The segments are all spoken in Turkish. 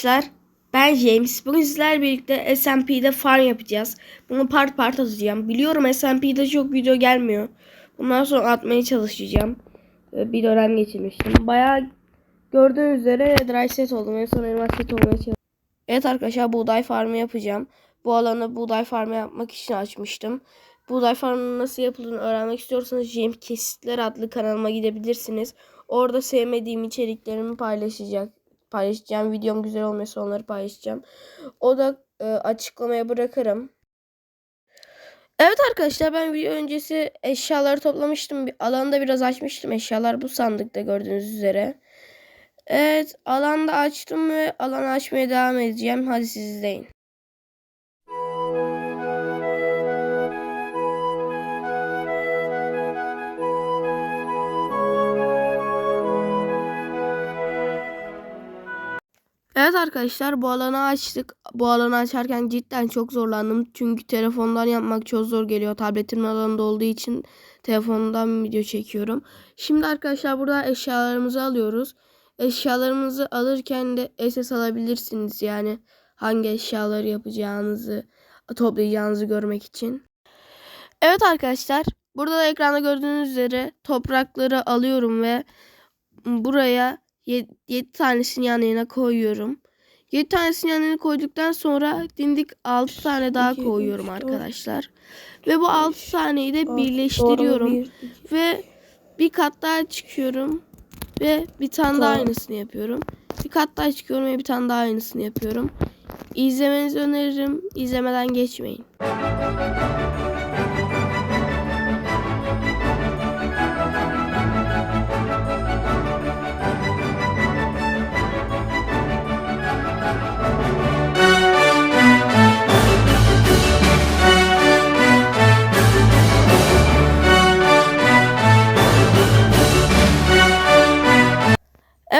Arkadaşlar ben James. Bugün sizlerle birlikte SMP'de farm yapacağız. Bunu part part atacağım. Biliyorum SMP'de çok video gelmiyor. Bundan sonra atmaya çalışacağım. Bir dönem geçirmiştim. Bayağı gördüğünüz üzere dry set oldum. En son elmas set olmaya çalıştım. Evet arkadaşlar buğday farmı yapacağım. Bu alanı buğday farmı yapmak için açmıştım. Buğday farmının nasıl yapıldığını öğrenmek istiyorsanız James Kesitler adlı kanalıma gidebilirsiniz. Orada sevmediğim içeriklerimi paylaşacak paylaşacağım. Videom güzel olmasa onları paylaşacağım. O da e, açıklamaya bırakırım. Evet arkadaşlar ben video öncesi eşyaları toplamıştım. Alanda biraz açmıştım. Eşyalar bu sandıkta gördüğünüz üzere. Evet alanda açtım ve alanı açmaya devam edeceğim. Hadi siz izleyin. Evet arkadaşlar bu alanı açtık. Bu alanı açarken cidden çok zorlandım. Çünkü telefondan yapmak çok zor geliyor. Tabletimin alanında olduğu için telefondan video çekiyorum. Şimdi arkadaşlar burada eşyalarımızı alıyoruz. Eşyalarımızı alırken de SS alabilirsiniz. Yani hangi eşyaları yapacağınızı, toplayacağınızı görmek için. Evet arkadaşlar burada da ekranda gördüğünüz üzere toprakları alıyorum ve buraya 7 tanesini yan yana koyuyorum. 7 tanesini yan yana koyduktan sonra dindik 6 tane daha koyuyorum arkadaşlar. Ve bu 6 taneyi de birleştiriyorum. Ve bir kat daha çıkıyorum. Ve bir tane daha aynısını yapıyorum. Bir kat daha çıkıyorum ve bir tane daha aynısını yapıyorum. İzlemenizi öneririm. İzlemeden geçmeyin.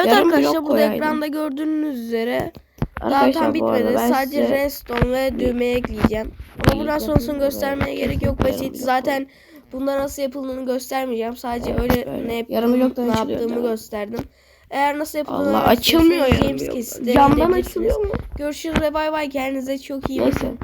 Evet Yarım arkadaşlar blok burada koyaydım. ekranda gördüğünüz üzere daha Arkadaşlar tam bu arada bitmedi. ben Sadece size redstone ve düğme ekleyeceğim. Ama buradan sonrasını göstermeye gerek yok. Basit. Zaten bunda nasıl yapıldığını göstermeyeceğim. Sadece öyle ne Yarım yaptığımı, bloktan ne açılıyor, yaptığımı tamam. gösterdim. Eğer nasıl yapıldığını Allah açılmıyor istiyorsanız yarım James blok. Camdan gidebilirsiniz. açılıyor mu? Görüşürüz ve bay bay. Kendinize çok iyi Neyse. bakın.